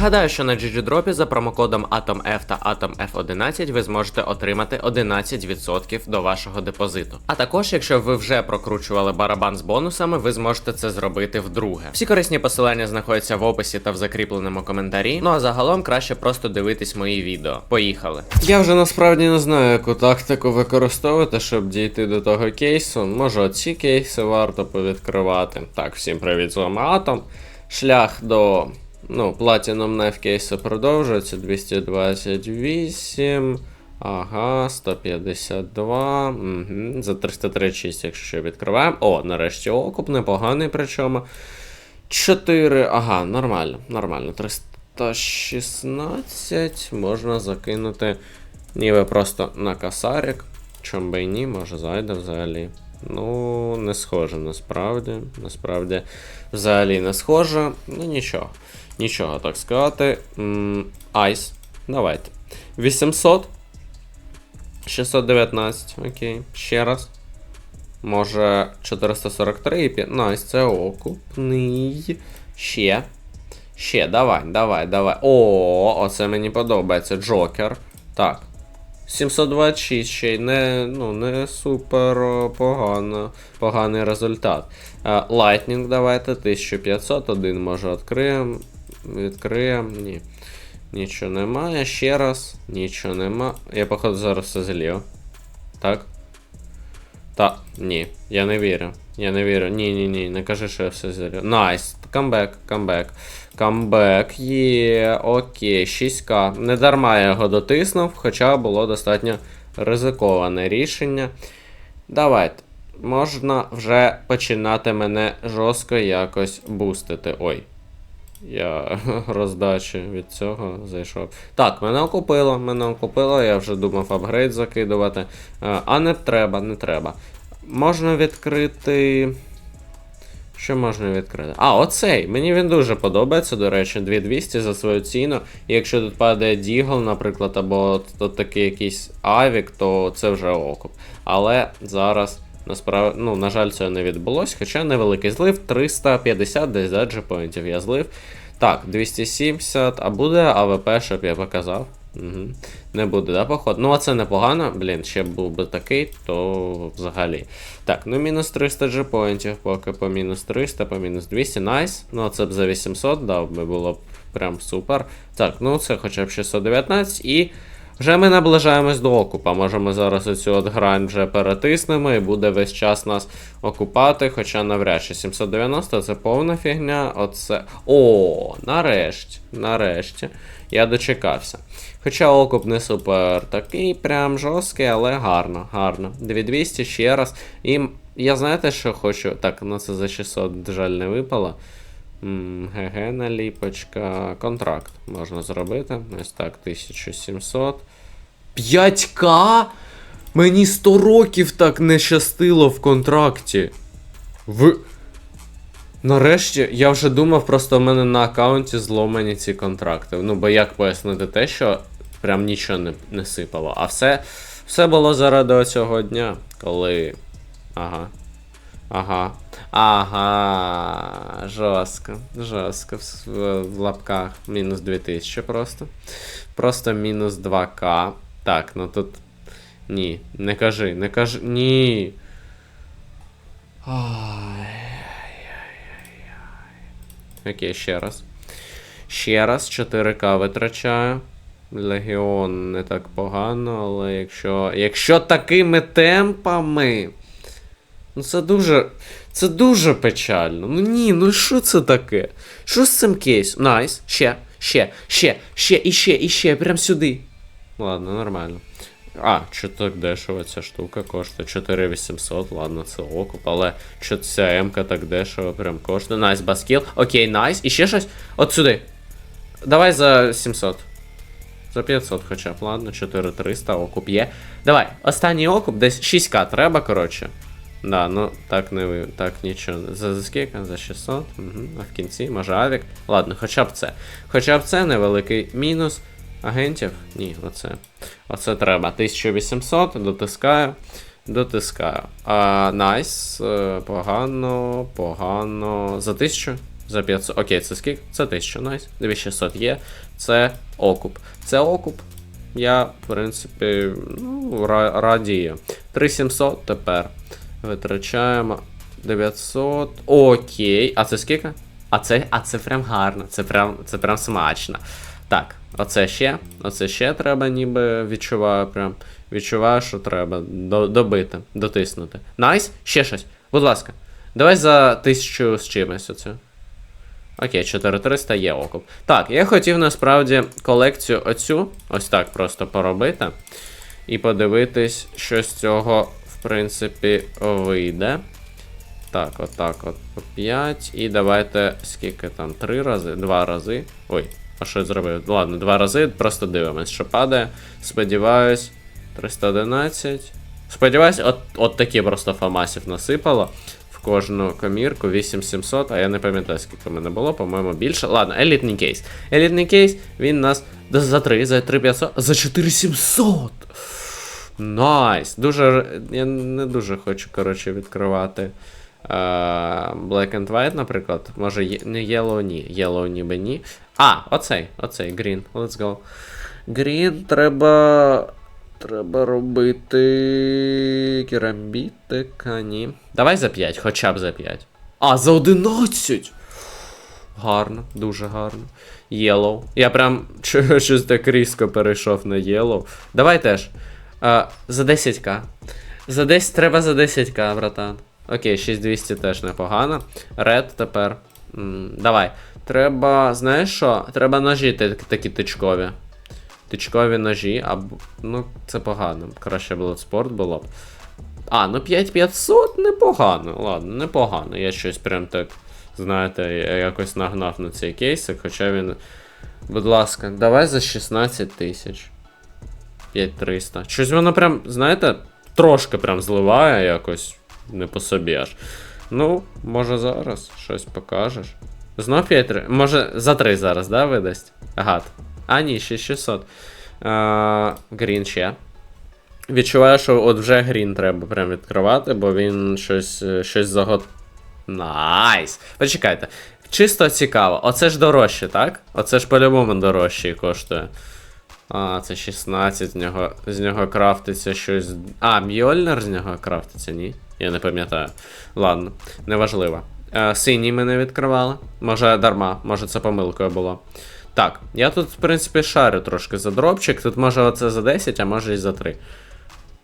Нагадаю, що на GGDrop за промокодом AtomF та AtomF11 ви зможете отримати 11% до вашого депозиту. А також, якщо ви вже прокручували барабан з бонусами, ви зможете це зробити вдруге. Всі корисні посилання знаходяться в описі та в закріпленому коментарі. Ну а загалом краще просто дивитись мої відео. Поїхали. Я вже насправді не знаю, яку тактику використовувати, щоб дійти до того кейсу. Може, оці кейси варто повідкривати. Так, всім привіт, з вами Атом. Шлях до ну, Platinum Knife кейсу продовжується 228. Ага, 152. Угу. За 336, якщо що відкриваємо. О, нарешті окуп, непоганий причому. 4. Ага, нормально, нормально. 316 можна закинути. Ніби просто на касарик. Чом би і ні, може зайде взагалі. Ну, не схоже насправді. Насправді, взагалі не схоже. Ну нічого. Нічого так сказати. Айс. Давайте. 800. 619. Окей. Ще раз. Може 443 і 5. Найс, це окупний. Ще. Ще, давай, давай, давай. О, оце мені подобається. Джокер. Так. 726 ще й не, ну, не супер погано, поганий результат. Е, Lightning давайте, 1500, один може відкриємо. Відкриємо. Ні. Нічого немає. Ще раз. Нічого нема. Я, походу, зараз все злів. Так? Та, ні, я не вірю. Я не вірю. Ні, ні, ні, не кажи, що я все злів. Найс. Камбек, камбек. Камбек є. Окей, 6К. Не дарма я його дотиснув, хоча було достатньо ризиковане рішення. Давайте. Можна вже починати мене жорстко якось бустити. Ой. Я роздачі від цього зайшов. Так, мене окупило, мене окупило, я вже думав апгрейд закидувати. Е, А не треба, не треба. Можна відкрити. Що можна відкрити? А, оцей. Мені він дуже подобається, до речі, 2200 за свою ціну. І якщо тут падає Дігл, наприклад, або от такий якийсь Авік, то це вже окуп. Але зараз. Насправді, ну, на жаль, цього не відбулось, хоча невеликий злив, 350 десь джепоінтів я злив. Так, 270, а буде АВП, щоб я показав. Угу. Не буде, да, поход? Ну, а це непогано. Блін, ще був би такий, то взагалі. Так, ну мінус 300 джепоінтів, поки по мінус 300, по мінус 200, найс. Ну, а це б за 800 дав би було б прям супер. Так, ну це хоча б 619 і. Вже ми наближаємось до окупа. Можемо зараз оцю от грань вже перетиснемо і буде весь час нас окупати, хоча навряд чи 790 це повна фігня. Оце. О, нарешті, нарешті. Я дочекався. Хоча окуп не супер такий, прям жорсткий, але гарно, гарно. 2200 ще раз. І я знаєте, що хочу. Так, ну це за 600, жаль, не випало. ГГ наліпочка. Контракт можна зробити. Ось так, 1700. 5К? Мені 100 років так не щастило в контракті. В. Нарешті, я вже думав, просто в мене на аккаунті зломані ці контракти. Ну, бо як пояснити те, що прям нічого не, не сипало. А все, все було заради цього дня, коли. Ага. Ага. Ага. Жорстко. Жорстко. В, в, лапках. Мінус 2000 просто. Просто мінус 2К. Так, ну тут. Ні. Не кажи, не кажи. Ні. Окей, ще раз. Ще раз 4К витрачаю. Легіон не так погано, але якщо. Якщо такими темпами. Ну це дуже. Це дуже печально. Ну ні, ну що це таке? Що з цим кейсом? Найс. Ще, ще, ще, ще, і ще, і ще, прям сюди. Ладно, нормально. А, що так дешево ця штука коштує? 4800, ладно, це окуп, але що ця М-ка так дешево прям коштує. Найс, баскіл. Окей, найс. І ще щось? От сюди. Давай за 700. За 500 хоча б, ладно, 4300, окуп є. Давай, останній окуп, десь 6к треба, коротше. Да, ну так не так нічого. За, за скільки? За 600. Угу. А в кінці, може авік. Ладно, хоча б це. Хоча б це невеликий мінус. Агентів? Ні, оце. Оце треба. 1800, дотискаю. Дотискаю. А, Найс. е, Погано, погано. За 1000? За 500. Окей, це скільки? Це 1000, найс. 2600 є. Це окуп. Це окуп. Я, в принципі, ну, радію. 3700 тепер. Витрачаємо 900. Окей. А це скільки? А це, а це прям гарно. Це прям, це прям смачно. Так, оце ще. Оце ще треба, ніби відчуваю прям. Відчуваю, що треба до, добити, дотиснути. Найс, ще щось. Будь ласка. Давай за тисячу з чимось оцю. Окей, 4300 є окуп. Так, я хотів насправді колекцію оцю, ось так просто поробити. І подивитись, що з цього, принципі, вийде. Так, отак, от по 5. І давайте скільки там? 3 рази, 2 рази. Ой, а що я зробив? Ладно, 2 рази, просто дивимось, що падає. Сподіваюсь, 311. Сподіваюсь, от, от такі просто фамасів насипало в кожну комірку 8700, а я не пам'ятаю, скільки в мене було, по-моєму, більше. Ладно, елітний кейс. Елітний кейс, він нас за 3, за 3500, за 4700! Найс! Дуже. Я не дуже хочу, коротше, відкривати. е, Black and White, наприклад. Може, є- не Yellow, ні. Yellow ніби ні. А, оцей, оцей, Green. Let's go. Green треба. Треба робити. Керамбітика, ні. Давай за 5, хоча б за 5. А, за 11! Гарно, дуже гарно. Yellow. Я прям щось так різко перейшов на Yellow. Давай теж. За 10к. За 10 треба за 10к, братан. Окей, 6200 теж непогано. Red тепер. М, давай. Треба, знаєш що? Треба ножі та- такі тичкові. Тичкові ножі, або. Ну, це погано. Краще спорт було б. А, ну 5500 непогано. Ладно, непогано. Я щось прям так, знаєте, якось нагнав на цей кейсик, хоча він. Будь ласка, давай за 16 тисяч. 5300. Щось воно прям, знаєте, трошки прям зливає якось не по собі аж. Ну, може зараз щось покажеш. Знов 5 Може за 3 зараз, да, видасть? Гад. А, ні, ще 600. А, Грін ще. Відчуваю, що от вже грін треба прям відкривати, бо він щось, е, щось загот. Найс! Почекайте. Чисто цікаво. Оце ж дорожче, так? Оце ж по-любому дорожче коштує. А, це 16, з нього, з нього крафтиться щось. А, Мьольнер з нього крафтиться, ні? Я не пам'ятаю. Ладно, неважливо. Е, синій ми не відкривали. Може дарма, може це помилкою було. Так, я тут, в принципі, шарю трошки за дропчик. Тут може оце за 10, а може і за 3.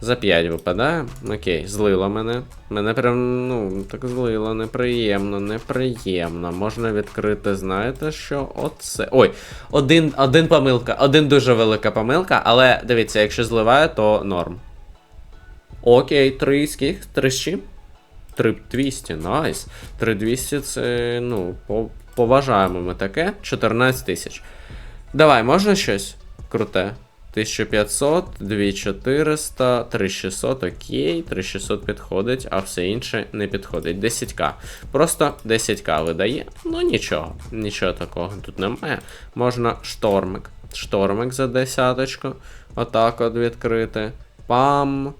За 5 випадає. Окей, злило мене. Мене прям, ну, так злило, неприємно, неприємно. Можна відкрити, знаєте що? Оце. Ой, один, один помилка, один дуже велика помилка, але дивіться, якщо зливає, то норм. Окей, 3 скільки? 3 з чим? 3200, найс. 3200 це, ну, поважаємо ми таке. 14 тисяч. Давай, можна щось круте? 1500, 2400, 3600, окей, 3600 підходить, а все інше не підходить. 10к. Просто 10к видає. Ну нічого, нічого такого тут немає. Можна штормик. Штормик за десяточку. Отак от відкрити. Пам.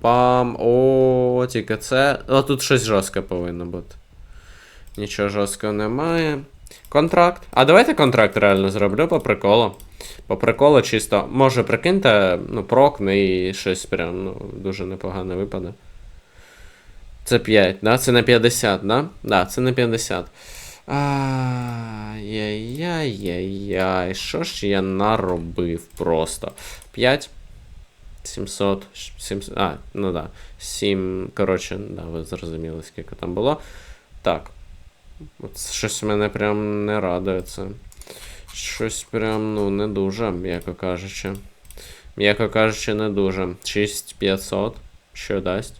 Пам. О, тільки це. О, тут щось жорстке повинно бути. Нічого жорсткого немає. Контракт. А давайте контракт реально зроблю по приколу. По приколу чисто. Може, прикиньте, ну, прокне і щось прям ну, дуже непогане випаде. Це 5, да? Це на 50, да? Да, це на 50. Ай-яй-яй-яй-яй. Що ж я наробив просто? 5. 700. 700. А, ну да. 7. Коротше, да, ви зрозуміли, скільки там було. Так. От щось мене прям не радує це. Щось прям, ну, не дуже, м'яко кажучи. М'яко кажучи, не дуже. 6500. Що дасть?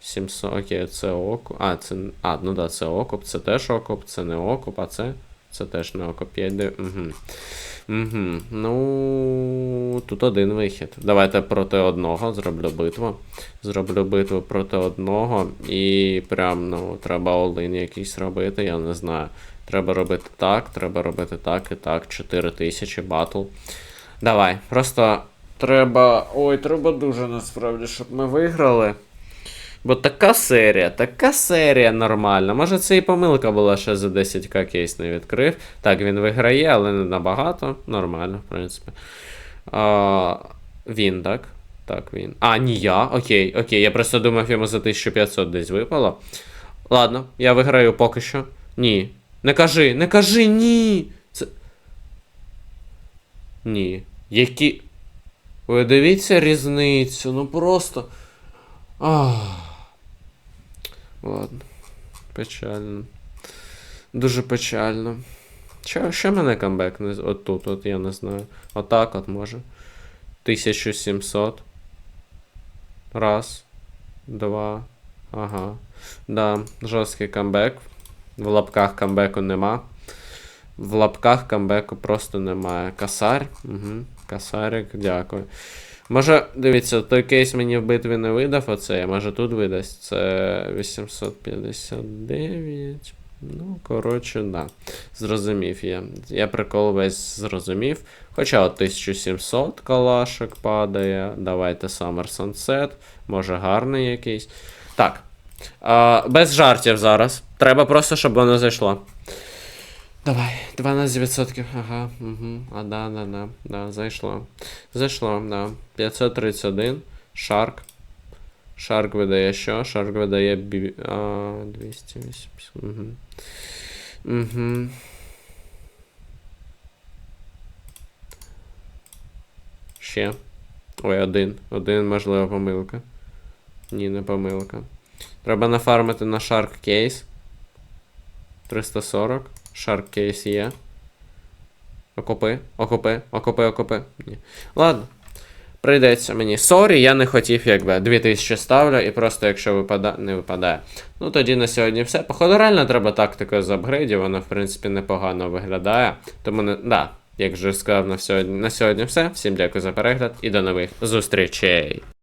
700, окей, це окуп. А, це. А, ну да, це окуп, це теж окуп, це не окуп, а це. Це теж не окуп. 5 де. Угу. Угу. Ну. Тут один вихід. Давайте проти одного зроблю битву. Зроблю битву проти одного. І прям, ну, треба олин якийсь робити, я не знаю. Треба робити так, треба робити так і так. 4000 батл. Давай. Просто треба. Ой, треба дуже насправді, щоб ми виграли. Бо така серія, така серія нормальна. Може, це і помилка була, що за 10к кейс не відкрив. Так, він виграє, але не набагато. Нормально, в принципі. А, він, так? Так, він. А, ні, я. Окей, окей. Я просто думав, йому за 1500 десь випало. Ладно, я виграю поки що. Ні. Не кажи, не кажи, ні. Це. Ні. Які. Ви дивіться різницю, ну просто. Ах. Ладно. Печально. Дуже печально. Що, що мене камбек от тут, от я не знаю. Отак от може. 1700. Раз. Два. Ага. Да, жорсткий камбек. В лапках камбеку нема. В лапках камбеку просто немає. Касар. Угу. Касарик, дякую. Може, дивіться, той кейс мені в битві не видав оце, може тут видасть. Це 859. Ну, коротше, да. Зрозумів я. Я прикол весь зрозумів. Хоча от 1700 калашик падає. Давайте Summer Sunset. Може гарний якийсь. Так. А, без жартів зараз. Треба просто, щоб воно зайшло. Давай, 12%. Ага, угу. А, да, да, да, да, зайшло. Зайшло, да. 531. Шарк. Шарк видає що? Шарк видає бі... а, 280. Угу. Ще. Ой, один. Один, можливо, помилка. Ні, не помилка. Треба нафармити на Shark Case. 340. Shark Case є. Окопи, окопи, окопи, окопи. Ні. Ладно. Прийдеться мені. Сорі, я не хотів, якби. 2000 ставлю, і просто якщо випада... не випадає. Ну тоді на сьогодні все. Походу, реально треба тактику з апгрейдів, вона, в принципі, непогано виглядає. Тому не. Да, як вже сказав на сьогодні, на сьогодні все. Всім дякую за перегляд і до нових зустрічей.